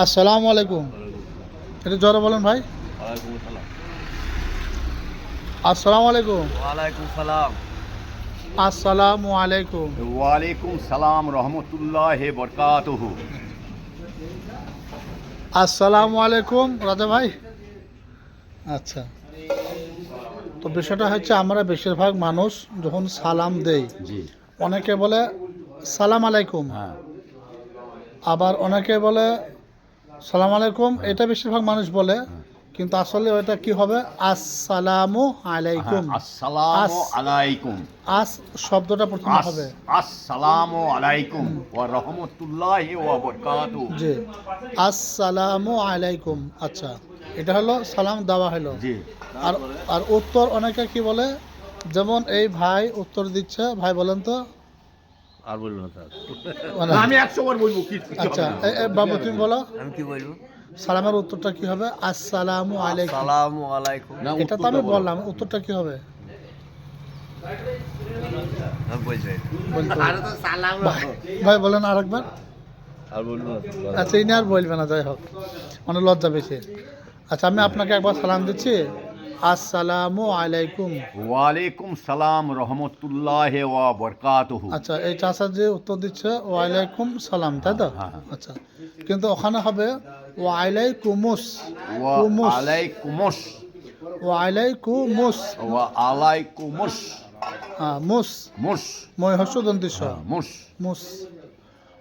আসসালামু আলাইকুম। একটু জোরে বলেন ভাই। আসসালামু আলাইকুম। ওয়ালাইকুম সালাম। আসসালামু আলাইকুম। ওয়ালাইকুম সালাম রহমতুল্লাহ বরকাতুহু। আসসালামু আলাইকুম রাজা ভাই। আচ্ছা। তো বিষয়টা হচ্ছে আমরা বেশিরভাগ মানুষ যখন সালাম দেই জি। অনেকে বলে সালাম আলাইকুম। হ্যাঁ। আবার অনেকে বলে সালাম আলাইকুম এটা বেশিরভাগ মানুষ বলে কিন্তু আসলে ওটা কি হবে? আসসালামু আলাইকুম। আসসালামু আস- আলাইকুম। আস শব্দটা প্রথমে হবে। আসসালামু আলাইকুম ওয়া রহমতুল্লাহ ওয়া বরকাতুহু। জি। আসসালামু আলাইকুম আচ্ছা। এটা হলো সালাম দেওয়া হলো। জি। আর আর উত্তর অনেকে কি বলে? যেমন এই ভাই উত্তর দিচ্ছে ভাই বলেন তো আর বলব না স্যার। মানে আমি একশো বার বলব কি আচ্ছা বাবু তুমি বলো। আমি কি বলব? সালামের উত্তরটা কি হবে? আসসালামু আলাইকুম। সালামু আলাইকুম। এটা তো আমি বলো। বললাম উত্তরটা কি হবে। ভাই ভাই বলেন আরেকবার। আর বলব না স্যার। আচ্ছা ইনি আর বলবে না যাই হোক। মানে লজ্জা বেশি। আচ্ছা আমি আপনাকে একবার সালাম দিচ্ছি। আসসালামু আলাইকুম। ওয়ালাইকুম সালাম রহমতুল্লাহ ওয়া বরকাতুহু। আচ্ছা এই চাষার যে উত্তর দিচ্ছে ওয়ালাইকুম সালাম তাই তো? হ্যাঁ, হ্যাঁ। আচ্ছা কিন্তু ওখানে হবে ওয়ালাইকুমুস। ওয়া কুমুস। আলাইকুমুস ওয়ালাইকুমুস। ওয়া আলাইকুমুস হ্যাঁ মুস। মুস। মই হস্য দন্তিস মুস। মুস।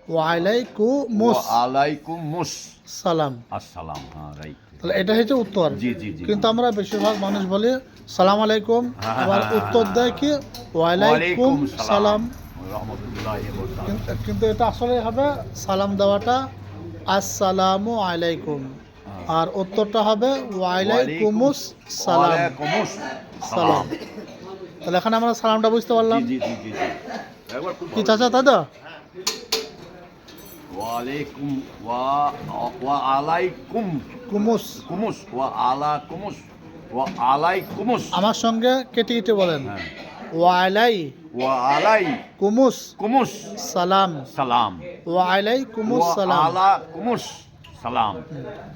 ওয়ালাইকুমুস। ওয়া আলাইকুমুস সালাম। আসসালাম হ্যাঁ রাইট তাহলে এটা হচ্ছে উত্তর। কিন্তু আমরা বেশিরভাগ মানুষ বলি সালাম আলাইকুম। হ্যাঁ, আবার হ্যাঁ, উত্তর দেয় কি ওয়ালাইকুম সালাম। কিন্তু- কিন্তু এটা আসলে হবে সালাম দেওয়াটা আসসালামু আলাইকুম। আর উত্তরটা হবে ওয়ালাইকুমুস সালাম। সালাম। তাহলে এখানে আমরা সালামটা বুঝতে পারলাম। কি চাচা তো? ওয়ালাইকুম ওয়া ওয়া আলাইকুম। কুমুস। কুমুস ওয়া আলা কুমুস ওয়া আলাইকুমুস আমার সঙ্গে কেটে কেটে বলেন। হ্যাঁ। ওয়ালাই ওয়া আলাই কুমুস। কুমুস। সালাম। সালাম। ওয়ালাই কুমুস ওয়া সালাম। আলা কুমুস। সালাম।